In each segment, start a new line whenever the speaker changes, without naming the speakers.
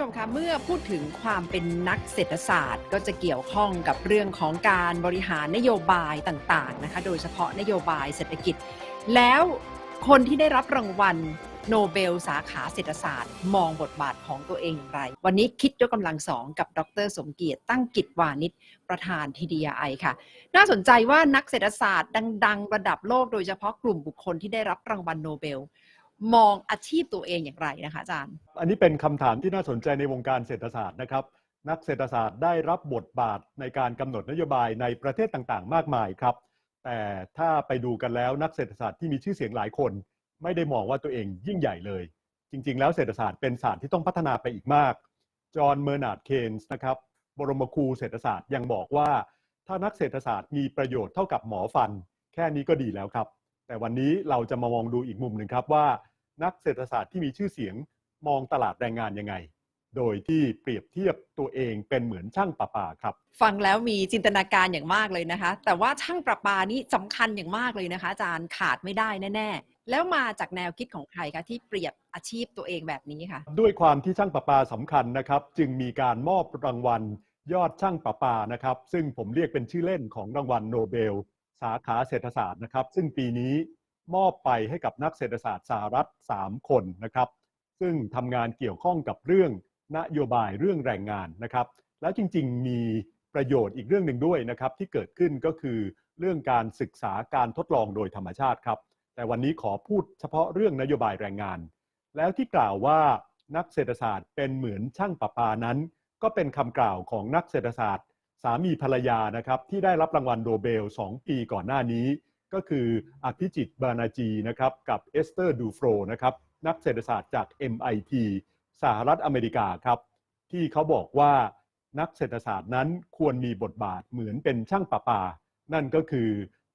ชมคะเมื่อพูดถึงความเป็นนักเศรษฐศาสตร์ ก็จะเกี่ยวข้องกับเรื่องของการบริหารนโยบายต่างๆนะคะ โดยเฉพาะนโยบายเศรษฐกิจ แล้วคนที่ได้รับรางวัลโนเบลสาขาเศรษฐศาสตร์ มองบทบาทของตัวเองอย่างไร วันนี้คิดยกกำลังสองกับดร สมเกียรติตั้งกิจวานิชประธาน TDI ค่ะ น่าสนใจว่านักเศรษฐศาสตร์ดัง ๆ ระดับโลกโดยเฉพาะกลุ่มบุคคลที่ได้รับรางวัลโนเบล มองอาชีพตัวเองอย่างไรนะคะอาจารย์
อันนี้เป็นคำถามที่น่าสนใจในวงการเศรษฐศาสตร์นะครับ นักเศรษฐศาสตร์ได้รับบทบาทในการกำหนดนโยบายในประเทศต่างๆ มากมายครับ แต่ถ้าไปดูกันแล้วนักเศรษฐศาสตร์ที่มีชื่อเสียงหลายคน ไม่ได้มองว่าตัวเองยิ่งใหญ่เลย จริง ๆ แล้วเศรษฐศาสตร์เป็นศาสตร์ที่ต้องพัฒนาไปอีกมาก จอห์นเมอร์นาร์ดเคนส์นะครับบรมครูเศรษฐศาสตร์ยังบอกว่า ถ้านักเศรษฐศาสตร์มีประโยชน์เท่ากับหมอฟัน แค่นี้ก็ดีแล้วครับ แต่วันนี้เราจะมามองดูอีกมุมหนึ่งครับว่า นักเศรษฐศาสตร์ที่มีชื่อเสียงมองตลาดแรงงานยังไง โดยที่เปรียบเทียบตัวเองเป็นเหมือนช่างประปาครับ
ฟังแล้วมีจินตนาการอย่างมากเลยนะคะ แต่ว่าช่างประปานี่สำคัญอย่างมากเลยนะคะ อาจารย์ขาดไม่ได้แน่ๆ แล้วมาจากแนวคิดของใครคะที่เปรียบอาชีพตัวเองแบบนี้ค่ะ
ด้วยความที่ช่างประปาสำคัญนะครับ จึงมีการมอบรางวัลยอดช่างประปานะครับ ซึ่งผมเรียกเป็นชื่อเล่นของรางวัลโนเบล สาขาเศรษฐศาสตร์นะครับ ซึ่งปีนี้ มอบไปให้กับนักเศรษฐศาสตร์สหรัฐ 3 คนนะครับ ซึ่งทำงานเกี่ยวข้องกับเรื่องนโยบายเรื่องแรงงานนะครับ แล้วจริงๆ มีประโยชน์อีกเรื่องหนึ่งด้วยนะครับที่เกิดขึ้นก็คือเรื่องการศึกษาการทดลองโดยธรรมชาติครับ แต่วันนี้ขอพูดเฉพาะเรื่องนโยบายแรงงาน แล้วที่กล่าวว่านักเศรษฐศาสตร์เป็นเหมือนช่างประปานั้น ก็เป็นคำกล่าวของนักเศรษฐศาสตร์ สามีภรรยานะครับที่ได้รับรางวัลโนเบล 2 ปีก่อนหน้านี้ ก็คืออภิจิตบานาจีนะครับกับเอสเตอร์ดูโฟรนะครับนักเศรษฐศาสตร์จาก MIT สหรัฐอเมริกาครับ ที่เขาบอกว่านักเศรษฐศาสตร์นั้นควรมีบทบาทเหมือนเป็นช่างประปา นั่นก็คือ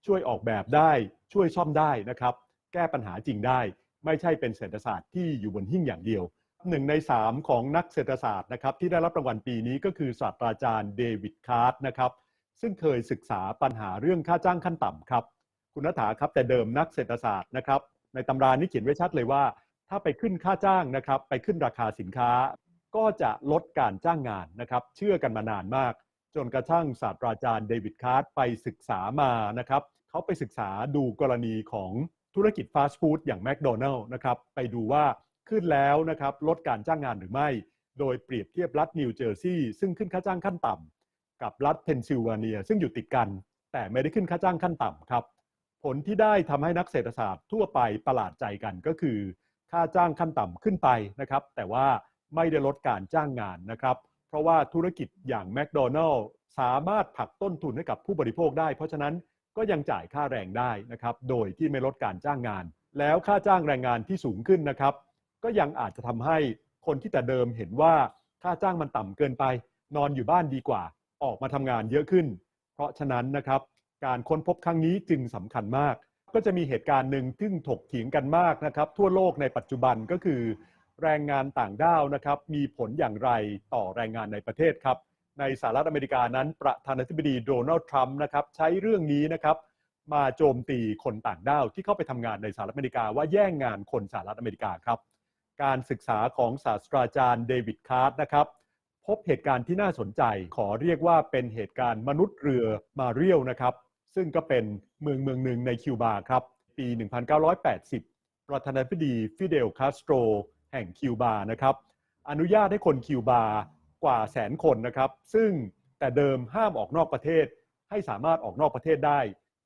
ช่วยออกแบบได้ช่วยซ่อมได้นะครับ แก้ปัญหาจริงได้ ไม่ใช่เป็นเศรษฐศาสตร์ที่อยู่บนหิ้งอย่างเดียวหนึ่งในสามของนักเศรษฐศาสตร์นะครับที่ได้รับรางวัลปีนี้ก็คือศาสตราจารย์เดวิดคาร์ดนะครับซึ่งเคยศึกษาปัญหาเรื่องค่าจ้างขั้นต่ำครับ คุณนัฐาครับแต่เดิมนักเศรษฐศาสตร์นะครับ ในตำรานี้เขียนไว้ชัดเลยว่า ถ้าไปขึ้นค่าจ้างนะครับ ไปขึ้นราคาสินค้า ก็จะลดการจ้างงานนะครับ เชื่อกันมานานมาก จนกระทั่งศาสตราจารย์เดวิดคาร์ดไปศึกษามานะครับเขาไปศึกษาดูกรณีของธุรกิจฟาสต์ฟู้ดอย่างแมคโดนัลล์นะครับไปดูว่าขึ้นแล้วนะครับลดการจ้างงานหรือไม่ โดยเปรียบเทียบรัฐนิวเจอร์ซีย์ซึ่งขึ้นค่าจ้างขั้นต่ำกับรัฐเพนซิลเวเนีย ซึ่งอยู่ติดกัน แต่ไม่ได้ขึ้นค่าจ้างขั้นต่ำครับ ผลที่ได้ทำให้นักเศรษฐศาสตร์ทั่วไปประหลาดใจกันก็คือ ค่าจ้างขั้นต่ำขึ้นไปนะครับ แต่ว่าไม่ได้ลดการจ้างงานนะครับ เพราะว่าธุรกิจอย่างแมคโดนัลล์สามารถผลักต้นทุนให้กับผู้บริโภคได้ เพราะฉะนั้นก็ยังจ่ายค่าแรงได้นะครับ โดยที่ไม่ลดการจ้างงาน แล้วค่าจ้างแรงงานที่สูงขึ้นนะครับ ก็ยังอาจจะทำให้คนที่แต่เดิมเห็นว่าค่าจ้างมันต่ำเกินไป นอนอยู่บ้านดีกว่า ออกมาทำงานเยอะขึ้น เพราะฉะนั้นนะครับ การค้นพบครั้งนี้จึงสำคัญมาก ก็จะมีเหตุการณ์หนึ่งซึ่งถกเถียงกันมากนะครับ ทั่วโลกในปัจจุบันก็คือ แรงงานต่างด้าวนะครับ มีผลอย่างไรต่อแรงงานในประเทศครับ ในสหรัฐอเมริกานั้น ประธานาธิบดีโดนัลด์ทรัมป์นะครับใช้เรื่องนี้นะครับมาโจมตีคนต่างด้าวที่เข้าไปทำงานในสหรัฐอเมริกาว่าแย่งงานคนสหรัฐอเมริกาครับ การศึกษาของศาสตราจารย์เดวิดคาร์ดนะครับพบเหตุการณ์ที่น่าสนใจขอเรียกว่าเป็นเหตุการณ์มนุษย์เรือมาเรียลนะครับ ซึ่งก็เป็นเมืองเมืองหนึ่งในคิวบาครับ ปี 1980 ประธานาธิบดีฟิเดลคาสโตรแห่งคิวบานะครับ อนุญาตให้คนคิวบากว่าแสนคนนะครับ ซึ่งแต่เดิมห้ามออกนอกประเทศ ให้สามารถออกนอกประเทศได้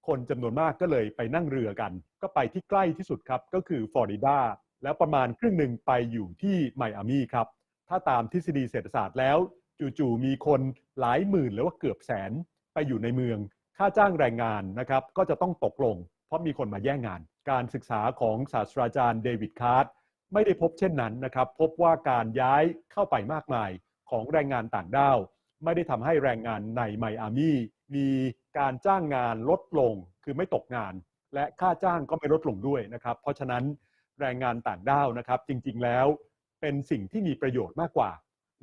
คนจำนวนมากก็เลยไปนั่งเรือกัน ก็ไปที่ใกล้ที่สุดครับ ก็คือฟลอริดาแล้วประมาณครึ่งหนึ่งไปอยู่ที่ไมอามีครับ ถ้าตามทฤษฎีเศรษฐศาสตร์แล้ว จู่ๆมีคนหลายหมื่นหรือว่าเกือบแสนไปอยู่ในเมือง ค่าจ้างแรงงานนะครับก็จะต้องตกลง เพราะมีคนมาแย่งงาน การศึกษาของศาสตราจารย์เดวิดคาร์ดไม่ได้พบเช่นนั้นนะครับ พบว่าการย้ายเข้าไปมากมายของแรงงานต่างด้าว ไม่ได้ทำให้แรงงานในไมอามีมีการจ้างงานลดลงคือไม่ตกงาน และค่าจ้างก็ไม่ลดลงด้วยนะครับ เพราะฉะนั้นแรงงานต่างด้าวนะครับ จริงๆแล้วเป็นสิ่งที่มีประโยชน์มากกว่า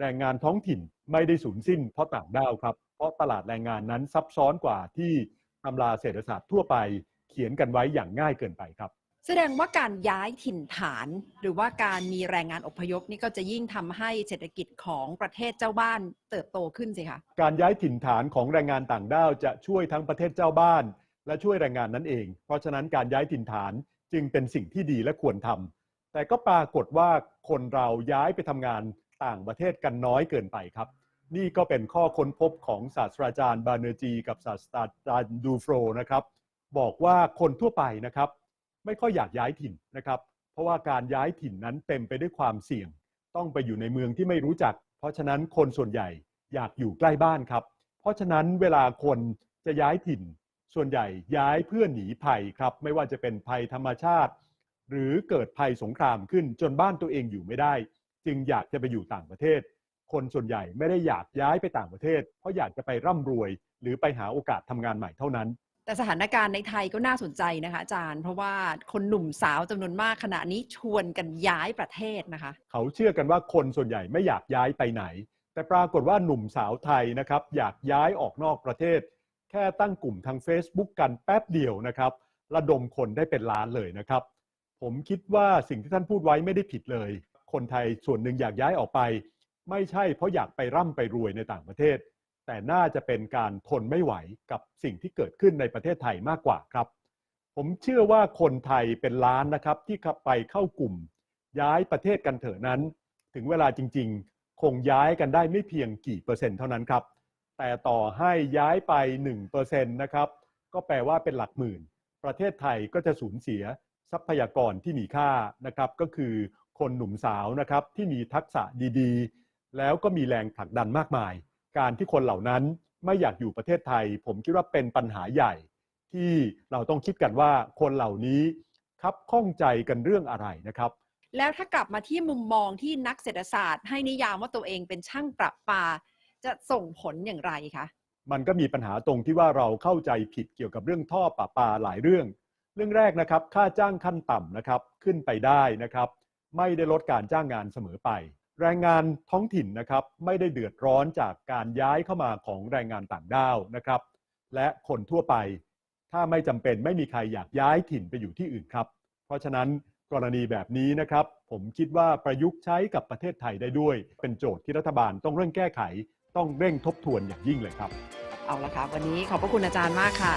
แรงงานท้องถิ่นไม่ได้สูญสิ้นเพราะต่างด้าวครับ เพราะตลาดแรงงานนั้นซับซ้อนกว่าที่ตำราเศรษฐศาสตร์ทั่วไปเขียนกันไว้อย่างง่ายเกินไปครับ
แสดงว่าการย้ายถิ่นฐาน หรือว่าการมีแรงงานอพยพนี่ก็จะยิ่งทำให้เศรษฐกิจของประเทศเจ้าบ้านเติบโตขึ้นสิคะ
การย้ายถิ่นฐานของแรงงานต่างด้าวจะช่วยทั้งประเทศเจ้าบ้าน และช่วยแรงงานนั้นเอง เพราะฉะนั้นการย้ายถิ่นฐานจึงเป็นสิ่งที่ดีและควรทำแต่ก็ปรากฏว่าคนเราย้ายไปทำงาน ต่างประเทศกันน้อยเกินไปครับ นี่ก็เป็นข้อค้นพบของศาสตราจารย์บาเนอร์จีกับศาสตราจารย์ดูโฟรนะครับ บอกว่าคนทั่วไปนะครับ ไม่ค่อยอยากย้ายถิ่นนะครับ เพราะว่าการย้ายถิ่นนั้นเต็มไปด้วยความเสี่ยง ต้องไปอยู่ในเมืองที่ไม่รู้จัก เพราะฉะนั้นคนส่วนใหญ่อยากอยู่ใกล้บ้านครับ เพราะฉะนั้นเวลาคนจะย้ายถิ่น ส่วนใหญ่ย้ายเพื่อหนีภัยครับ ไม่ว่าจะเป็นภัยธรรมชาติ หรือเกิดภัยสงครามขึ้นจนบ้านตัวเองอยู่ไม่ได้ จึงอยากจะไปอยู่ต่างประเทศ คนส่วนใหญ่ไม่ได้อยากย้ายไปต่างประเทศ เพราะอยากจะไปร่ำรวย หรือไปหาโอกาสทำงานใหม่เท่านั้น
แต่สถานการณ์ในไทยก็น่าสนใจนะคะอาจารย์ เพราะว่าคนหนุ่มสาวจำนวนมากขณะนี้ชวนกันย้ายประเทศนะคะ
เขาเชื่อกันว่าคนส่วนใหญ่ไม่อยากย้ายไปไหน แต่ปรากฏว่าหนุ่มสาวไทยนะครับ อยากย้ายออกนอกประเทศ แค่ตั้งกลุ่มทาง Facebook กันแป๊บเดียวนะครับ ระดมคนได้เป็นล้านเลยนะครับ ผมคิดว่าสิ่งที่ท่านพูดไว้ไม่ได้ผิดเลย คนไทยส่วนหนึ่งอยากย้ายออกไป ไม่ใช่เพราะอยากไปร่ำไปรวยในต่างประเทศ แต่น่าจะเป็นการทนไม่ไหวกับสิ่งที่เกิดขึ้นในประเทศไทยมากกว่าครับ ผมเชื่อว่าคนไทยเป็นล้านนะครับที่ไปเข้ากลุ่ม ย้ายประเทศกันเถอะนั้น ถึงเวลาจริง ๆ คงย้ายกันได้ไม่เพียงกี่เปอร์เซ็นต์เท่านั้นครับ แต่ต่อให้ย้ายไป1%นะครับก็แปลว่าเป็นหลักหมื่น ประเทศไทยก็จะสูญเสียทรัพยากรที่มีค่านะครับ ก็คือ คนหนุ่มสาวนะครับที่มีทักษะดีๆ แล้วก็มีแรงผลักดันมากมาย การที่คนเหล่านั้นไม่อยากอยู่ประเทศไทย ผมคิดว่าเป็นปัญหาใหญ่ ที่เราต้องคิดกันว่าคนเหล่านี้คับข้องใจกันเรื่องอะไรนะครับ
แล้วถ้ากลับมาที่มุมมองที่นักเศรษฐศาสตร์ ให้นิยามว่าตัวเองเป็นช่างประปาจะส่งผลอย่างไรคะ
มันก็มีปัญหาตรงที่ว่าเราเข้าใจผิดเกี่ยวกับเรื่องท่อประปาหลายเรื่อง เรื่องแรกนะครับ ค่าจ้างขั้นต่ำนะครับขึ้นไปได้นะครับ ไม่ได้ลดการจ้างงานเสมอไป แรงงานท้องถิ่นนะครับไม่ได้เดือดร้อนจากการย้ายเข้ามาของแรงงานต่างด้าวนะครับ และคนทั่วไป ถ้าไม่จำเป็นไม่มีใครอยากย้ายถิ่นไปอยู่ที่อื่นครับ เพราะฉะนั้นกรณีแบบนี้นะครับ ผมคิดว่าประยุกต์ใช้กับประเทศไทยได้ด้วย เป็นโจทย์ที่รัฐบาลต้องเร่งแก้ไข ต้องเร่งทบทวนอย่างยิ่งเลยครับ
เอาละค่ะวันนี้ขอบพระคุณอาจารย์มากค่ะ